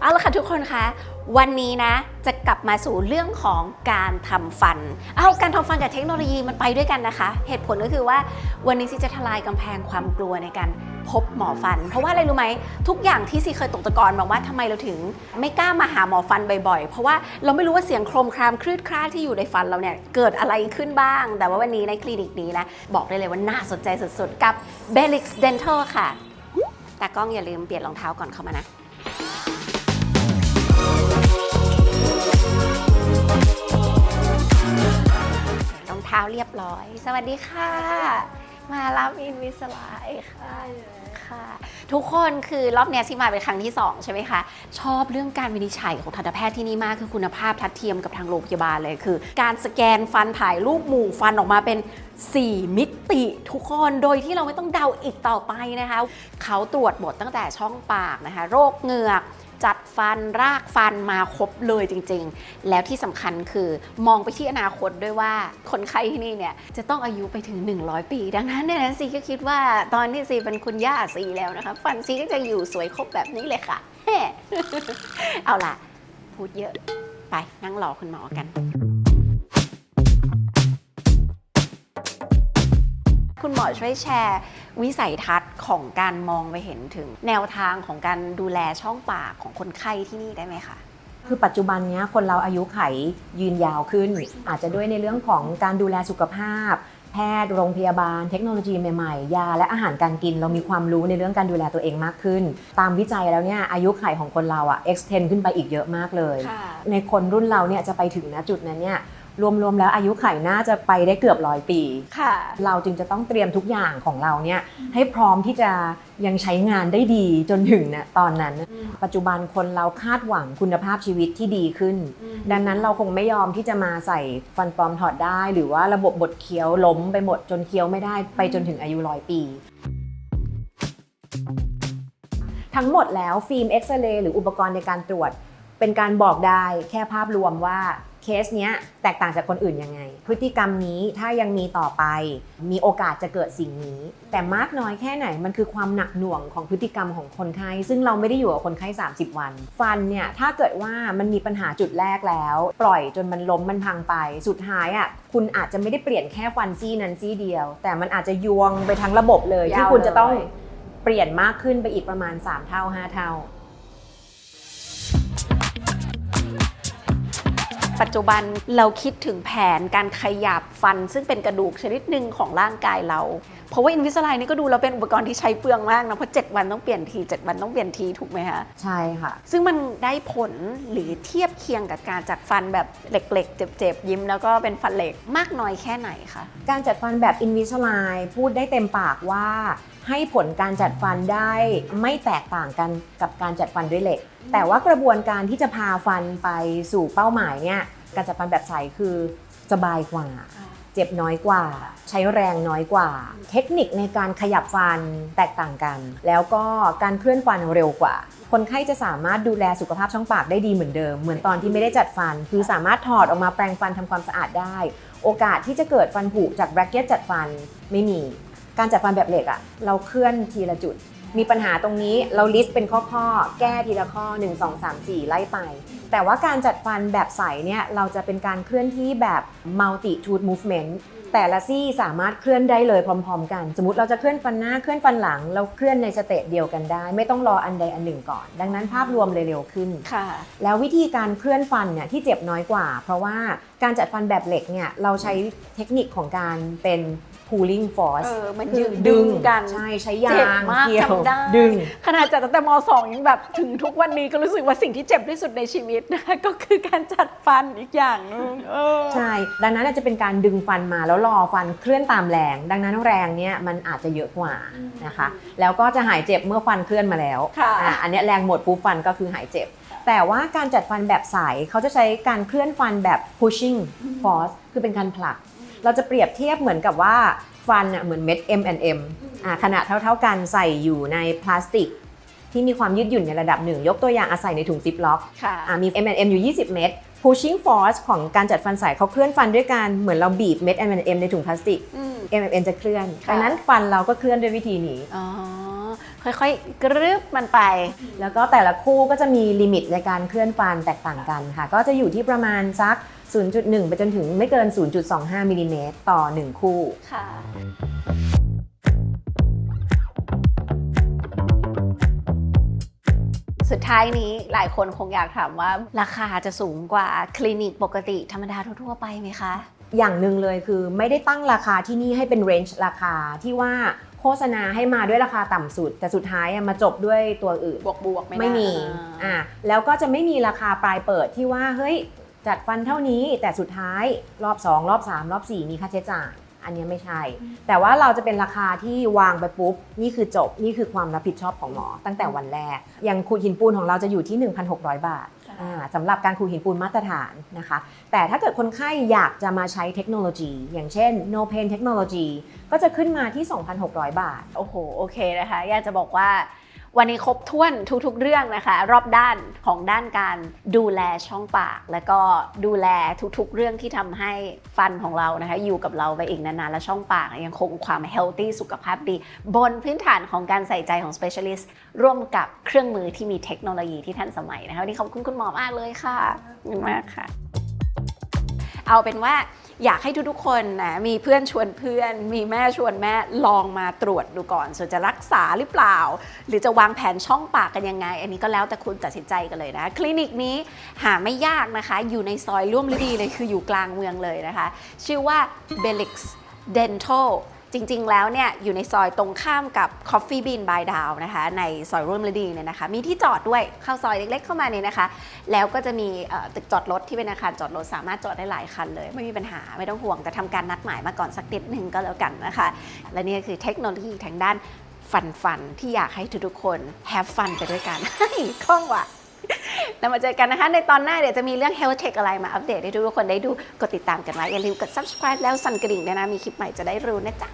เอาละค่ะทุกคนคะ วันนี้นะ จะกลับมาสู่เรื่องของการทำฟัน เอาการทำฟันกับเทคโนโลยีมันไปด้วยกันนะคะ เหตุผลก็คือว่าวันนี้ซีจะทลายกำแพงความกลัวในการพบหมอฟัน เพราะว่าอะไรรู้ไหมทุกอย่างที่ซีเคยตกตะกอนบอกว่าทำไมเราถึง ไม่กล้ามาหาหมอฟันบ่อยๆ เพราะว่าเราไม่รู้ว่าเสียงโครมครามคลืดคลาดที่อยู่ในฟันเราเนี่ยเกิดอะไรขึ้นบ้าง แต่ว่าวันนี้ในคลินิกนี้นะบอกได้เลยว่าน่าสนใจสุดๆกับ Belix Dental ค่ะตากล้องอย่าลืมเปลี่ยนรองเท้าก่อนเข้ามานะ้าเรียบร้อย สวัสดีค่ะ มารับอินวิสไลค่ะ ค่ะ ทุกคนคือรอบเนี้ยซิมาเป็นครั้งที่ 2 ใช่ไหมคะ ชอบเรื่องการวินิจฉัยของทันตแพทย์ที่นี่มากคือคุณภาพทัดเทียมกับทางโรงพยาบาลเลยคือ การสแกนฟันถ่ายรูปหมู่ฟันออกมาเป็น 4 มิติทุกคนโดยที่เราไม่ต้องเดาอีกต่อไปนะคะ เขาตรวจหมดตั้งแต่ช่องปากนะคะ โรคเหงือก จัดฟันรากฟันมาครบเลยจริง ๆ แล้วที่สำคัญคือมองไปที่อนาคตด้วยว่าคนไข้ที่นี่เนี่ยจะต้องอายุไปถึง 100 ปี ดังนั้นเนี่ยนะซีก็คิดว่าตอนที่ซีเป็นคุณย่าซีแล้วนะคะฟันซีก็จะอยู่สวยครบแบบนี้เลยค่ะแฮ่เอาล่ะ พูดเยอะไปนั่งรอคุณหมอกัน คุณหมอช่วยแชร์ วิสัยทัศน์ของการมองไปเห็นถึง แนวทางของการดูแลช่องปากของคนไข้ที่นี่ได้ไหมคะคือปัจจุบันเนี้ยคนเราอายุไขยืนยาวขึ้น อาจจะด้วยในเรื่องของการดูแลสุขภาพ แพทย์โรงพยาบาล เทคโนโลยีใหม่ๆ ยาและอาหารการกินเรามีความรู้ในเรื่องการดูแลตัวเองมากขึ้น ตามวิจัยแล้วเนี่ยอายุไขของคนเราอะ extend ขึ้นไปอีกเยอะมากเลยค่ะในคนรุ่นเราเนี่ยจะไปถึงณจุดนั้นเนี่ย รวมๆแล้วอายุไขน่าจะไปได้เกือบร้อยปี ค่ะ เราจึงจะต้องเตรียมทุกอย่างของเราเนี่ยให้พร้อมที่จะยังใช้งานได้ดีจนถึงนะตอนนั้น ปัจจุบันคนเราคาดหวังคุณภาพชีวิตที่ดีขึ้น ดังนั้นเราคงไม่ยอมที่จะมาใส่ฟันปลอมถอดได้ หรือว่าระบบบดเคี้ยวล้มไปหมดจนเคี้ยวไม่ได้ไปจนถึงอายุร้อยปีทั้งหมดแล้วฟิล์มเอ็กซเรย์หรืออุปกรณ์ในการตรวจ เป็นการบอกได้แค่ภาพรวมว่า เคสเนี้ยแตกต่างจากคนอื่นยังไง พฤติกรรมนี้ถ้ายังมีต่อไป มีโอกาสจะเกิดสิ่งนี้ แต่มากน้อยแค่ไหนมันคือความหนักหน่วงของพฤติกรรมของคนไข้ ซึ่งเราไม่ได้อยู่กับคนไข้ 30 วัน ฟันเนี่ยถ้าเกิดว่ามันมีปัญหาจุดแรกแล้ว ปล่อยจนมันล้มมันพังไป สุดท้ายอะคุณอาจจะไม่ได้เปลี่ยนแค่ฟันซี่นั้นซี่เดียว แต่มันอาจจะยวงไปทั้งระบบเลยที่คุณจะต้องเลยเปลี่ยนมากขึ้นไปอีกประมาณ 3 เท่า 5 เท่า ปัจจุบันเราคิดถึงแผนการขยับฟัน ซึ่งเป็นกระดูกชนิดหนึ่งของร่างกายเรา เพราะว่าอินวิสไลนี่ก็ดูแล้วเป็นอุปกรณ์ที่ใช้เปลืองมากนะ เพราะ 7 วันต้องเปลี่ยนที 7 วันต้องเปลี่ยนที ถูกไหมคะใช่ค่ะ ซึ่งมันได้ผลหรือเทียบเคียงกับการจัดฟันแบบเหล็ก ๆ เจ็บๆยิ้ม แล้วก็เป็นฟันเหล็กมากน้อยแค่ไหนคะการจัดฟันแบบ Invisalign พูดได้เต็มปากว่าให้ผลการจัดฟันได้ไม่แตกต่างกันกับการจัดฟันด้วยเหล็ก แต่ว่ากระบวนการที่จะพาฟันไปสู่เป้าหมายเนี่ยการจัดฟันแบบใสคือสบายกว่า เจ็บน้อยกว่า ใช้แรงน้อยกว่า เทคนิคในการขยับฟันแตกต่างกัน แล้วก็การเคลื่อนฟันเร็วกว่า คนไข้จะสามารถดูแลสุขภาพช่องปากได้ดีเหมือนเดิม เหมือนตอนที่ไม่ได้จัดฟัน คือสามารถถอดออกมาแปรงฟันทำความสะอาดได้ โอกาสที่จะเกิดฟันผุจากแบรกเก็ตจัดฟันไม่มี การจัดฟันแบบเหล็กอะเราเคลื่อนทีละจุด มีปัญหาตรงนี้เราลิสต์เป็นข้อๆ แก้ทีละข้อ 1 2 3 4 ไล่ไป แต่ว่าการจัดฟันแบบใสเนี่ยเราจะเป็นการเคลื่อนที่แบบ multi tooth movement แต่ละซี่สามารถเคลื่อนได้เลยพร้อม ๆ กัน สมมติเราจะเคลื่อนฟันหน้าเคลื่อนฟันหลัง เราเคลื่อนในสเตจเดียวกันได้ ไม่ต้องรออันใดอันหนึ่งก่อน ดังนั้นภาพรวมเลยเร็วขึ้นค่ะ แล้ววิธีการเคลื่อนฟันเนี่ยที่เจ็บน้อยกว่า เพราะว่าการจัดฟันแบบเหล็กเนี่ยเราใช้เทคนิคของการเป็น pulling force เออมันคืยือนดึงกันใช่ใช้ยาเจ็บงมากเกี่ยวจำได้ ดึง ขนาดจัดตั้งแต่ม .2 ยังแบบถึงทุกวันนี้ก็รู้สึกว่าสิ่งที่เจ็บที่สุดในชีวิตนะ ก็คือการจัดฟันอีกอย่างหนึงเออ ใช่ ดังนั้นอาจจะเป็นการดึงฟันมาแล้วรอฟันเคลื่อนตามแรง ดังนั้นแรงเนี่ยมันอาจจะเยอะกว่านะคะ แล้วก็จะหายเจ็บเมื่อฟันเคลื่อนมาแล้วค่ะ อะอันเนี้ยแรงหมดปุ๊บฟันก็คือหายเจ็บ แต่ว่าการจัดฟันแบบใสเขาจะใช้การเคลื่อนฟันแบบ pushing force คือเป็นการผลัก เราจะเปรียบเทียบเหมือนกับว่าฟันน่ะเหมือนเม็ด M&M อะขนาดเท่า ๆกันใส่อยู่ในพลาสติก ที่มีความยืดหยุ่นในระดับหนึ่ง ยกตัวอย่างอาศัยในถุงซิปล็อกค่ะอะมี M&M อยู่ 20 เม็ด pushing force ของการจัดฟันใสเขาเคลื่อนฟันด้วยการเหมือนเราบีบเม็ด M&M ในถุงพลาสติกอืม M&M จะเคลื่อนค่ะดังนั้นฟันเราก็เคลื่อนด้วยวิธีนี้อ๋อค่อยๆ กรึบมันไป แล้วก็แต่ละคู่ก็จะมีลิมิตในการเคลื่อนฟันแตกต่างกันค่ะ ก็จะอยู่ที่ประมาณสัก 0.1 ไปจนถึงไม่เกิน 0.25มิลลิเมตรต่อ 1 คู่ ค่ะ สุดท้ายนี้หลายคนคงอยากถามว่า ราคาจะสูงกว่าคลินิกปกติธรรมดาทั่วๆไปไหมคะ อย่างหนึ่งเลยคือไม่ได้ตั้งราคาที่นี่ให้เป็นเรนจ์ราคาที่ว่าโฆษณาให้มาด้วยราคาต่ำสุด แต่สุดท้ายอะมาจบด้วยตัวอื่นบวกบวกๆไม่ไม่มีอ่าอ่าแล้วก็จะไม่มีราคาปลายเปิดที่ว่าเฮ้ย จัดฟันเท่านี้แต่สุดท้ายรอบ 2 รอบ 3 รอบ 4 มีค่าใช้จ่าย อันเนี้ยไม่ใช่ แต่ว่าเราจะเป็นราคาที่วางไปปุ๊บ นี่คือจบนี่คือความรับผิดชอบของหมอตั้งแต่วันแรก อย่างขูดหินปูนของเราจะอยู่ที่ 1,600 บาทค่ะอ่าสำหรับการขูดหินปูนมาตรฐานนะคะ แต่ถ้าเกิดคนไข้อยากจะมาใช้เทคโนโลยี อย่างเช่น no pain technology ก็จะขึ้นมาที่ 2,600 บาท โอ้โห โอเคนะคะ อยากจะบอกว่า วันนี้ครบถ้วนทุกๆเรื่องนะคะ รอบด้านของด้านการดูแลช่องปาก แล้วก็ดูแลทุกๆ เรื่องที่ทำให้ฟันของเรานะคะ อยู่กับเราไปอีกนานๆและช่องปากยังคงความ healthy สุขภาพดี บนพื้นฐานของการใส่ใจของ specialist ร่วมกับเครื่องมือที่มีเทคโนโลยีที่ทันสมัยนะคะวันนี้ขอบคุณคุณหมอมากเลยค่ะขอบคุณมากค่ะ เอาเป็นว่าอยากให้ทุกๆคนนะมีเพื่อนชวนเพื่อน มีแม่ชวนแม่ลองมาตรวจดูก่อน ส่วนจะรักษาหรือเปล่า หรือจะวางแผนช่องปากกันยังไง อันนี้ก็แล้วแต่คุณตัดสินใจกันเลยนะ คลินิกนี้หาไม่ยากนะคะ อยู่ในซอยร่วมฤดีเลยคืออยู่กลางเมืองเลยนะคะ ชื่อว่า Belix Dental จริงๆ แล้วเนี่ยอยู่ในซอยตรงข้ามกับ Coffee Bean by Down นะคะ ในซอยร่วมฤดีเนี่ยนะคะ มีที่จอดด้วยเข้าซอยเล็กๆ เข้ามาเนี่ยนะคะ แล้วก็จะมีตึกจอดรถที่เป็นอาคารจอดรถสามารถจอดได้หลายคันเลย ไม่มีปัญหาไม่ต้องห่วงแต่ทำการนัดหมายมาก่อนสักนิดหนึ่งก็แล้วกันนะคะ และนี่ก็คือเทคโนโลยีทางด้านฟันฟันที่อยากให้ทุกๆคน have fun ไปด้วยกันคล่องว่ะแล้วมาเจอกันนะคะ ในตอนหน้าเดี๋ยวจะมีเรื่อง health tech อะไรมาอัปเดตให้ทุกคนได้ดู กดติดตามกันไว้อย่าลืมกด subscribe แล้วสั่นกระดิ่งด้วยนะ มีคลิปใหม่จะได้รู้นะจ๊ะ